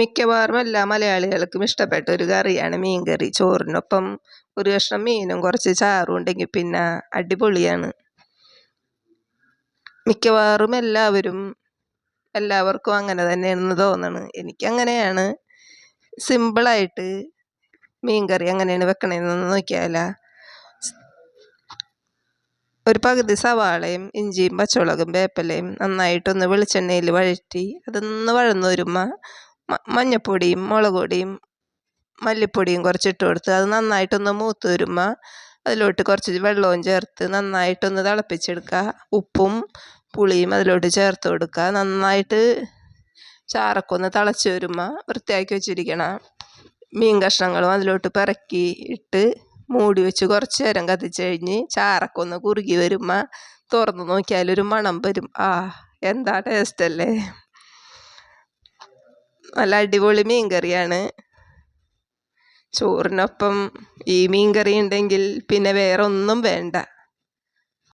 മിക്കവാറും എല്ലാ മലയാളികൾക്കും ഇഷ്ടപ്പെട്ട ഒരു കറിയാണ് മീൻ കറി ചോറിനൊപ്പം ഒരു കഷ്ണം മീനും കുറച്ച് ചാറും ഉണ്ടെങ്കിൽ പിന്നെ അടിപൊളിയാണ്. മിക്കവാറും എല്ലാവരും എല്ലാവർക്കും അങ്ങനെ തന്നെയാണെന്ന് തോന്നണ്. എനിക്കങ്ങനെയാണ് സിമ്പിളായിട്ട് മീൻ കറി അങ്ങനെയാണ് വെക്കണതെന്ന് നോക്കിയാലോ. ഒരു പകുതി സവാളയും ഇഞ്ചിയും പച്ചമുളകും വേപ്പിലയും നന്നായിട്ടൊന്ന് വെളിച്ചെണ്ണയിൽ വഴറ്റി അതൊന്ന് വഴന്ന് വരുമ്പോൾ മഞ്ഞൾപ്പൊടിയും മുളക് പൊടിയും മല്ലിപ്പൊടിയും കുറച്ചിട്ട് കൊടുത്ത് അത് നന്നായിട്ടൊന്ന് മൂത്ത് വരുമ്പോൾ അതിലോട്ട് കുറച്ച് വെള്ളവും ചേർത്ത് നന്നായിട്ടൊന്ന് തിളപ്പിച്ചെടുക്കുക ഉപ്പും പുളിയും അതിലോട്ട് ചേർത്ത് കൊടുക്കുക നന്നായിട്ട് ചാറൊക്കെ ഒന്ന് തിളച്ച് വരുമ്പോൾ വൃത്തിയാക്കി വെച്ചിരിക്കണം മീൻ കഷ്ണങ്ങളും അതിലോട്ട് പിറക്കി ഇട്ട് മൂടി വെച്ച് കുറച്ച് നേരം കത്തിച്ച് കഴിഞ്ഞ് ചാറൊക്കെ ഒന്ന് കുറുകി വരുമ്പോൾ തുറന്ന് നോക്കിയാൽ ഒരു മണം വരും. ആ എന്താ ടേസ്റ്റ് അല്ലേ? നല്ല അടിപൊളി മീൻ കറിയാണ് ചോറിനൊപ്പം ഈ മീൻ കറി ഉണ്ടെങ്കിൽ പിന്നെ വേറെ ഒന്നും വേണ്ട.